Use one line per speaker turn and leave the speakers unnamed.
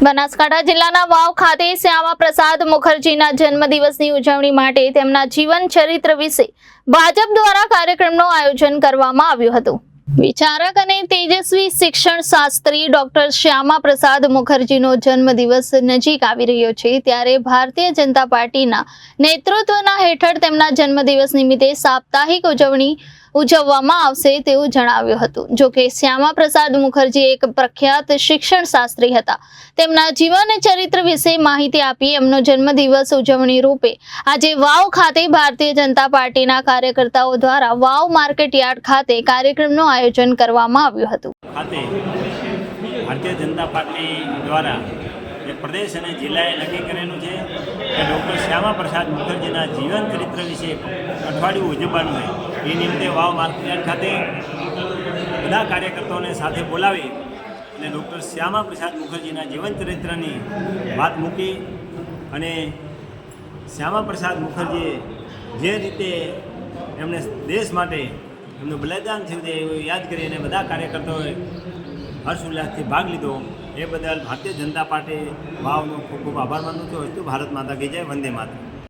બનાસકાંઠા જિલ્લાના વાવ ખાતે શ્યામા પ્રસાદ મુખર્જીના જન્મદિવસની ઉજવણી માટે તેમના જીવન ચરિત્ર વિશે ભાજપ દ્વારા કાર્યક્રમનું આયોજન કરવામાં આવ્યું હતું. વિચારક અને તેજસ્વી શિક્ષણ શાસ્ત્રી ડોક્ટર શ્યામા પ્રસાદ મુખર્જીનો જન્મદિવસ નજીક આવી રહ્યો છે ત્યારે ભારતીય જનતા પાર્ટીના નેતૃત્વના હેઠળ તેમના જન્મદિવસ નિમિત્તે સાપ્તાહિક ઉજવણી ઉજવવામાં આવશે તેવું જણાવ્યું હતું. જોકે શ્યામા પ્રસાદ મુખર્જી એક પ્રખ્યાત શિક્ષણ શાસ્ત્રી હતા. તેમના જીવન ચરિત્ર વિશે માહિતી આપી એમનો જન્મદિવસ ઉજવણી રૂપે આજે વાવ ખાતે ભારતીય જનતા પાર્ટીના કાર્યકર્તાઓ દ્વારા વાવ માર્કેટ યાર્ડ ખાતે કાર્યક્રમનું આયોજન કરવામાં આવ્યું હતું.
ભારતીય જનતા પાર્ટી દ્વારા જે પ્રદેશ અને જિલ્લાએ નક્કી કરેલું છે કે ડૉક્ટર શ્યામા પ્રસાદ મુખર્જીના જીવન ચરિત્ર વિશે અઠવાડિયું ઉજવવાનું છે એ નિમિત્તે વાવ માર્કેટ ખાતે બધા કાર્યકર્તાઓને સાથે બોલાવી અને ડૉક્ટર શ્યામા પ્રસાદ મુખર્જીના જીવન ચરિત્રની વાત મૂકી અને શ્યામા પ્રસાદ મુખર્જીએ જે રીતે એમણે દેશ માટે એમનું બલિદાન થયું છે એવું યાદ કરી અને બધા કાર્યકર્તાઓએ હર્ષ ઉલ્લાસથી ભાગ લીધો. એ બદલ ભારતીય જનતા પાર્ટી ભાવનો ખૂબ ખૂબ આભાર માનું છું. હસ્તુ ભારત માતા કી જય. વંદે માતા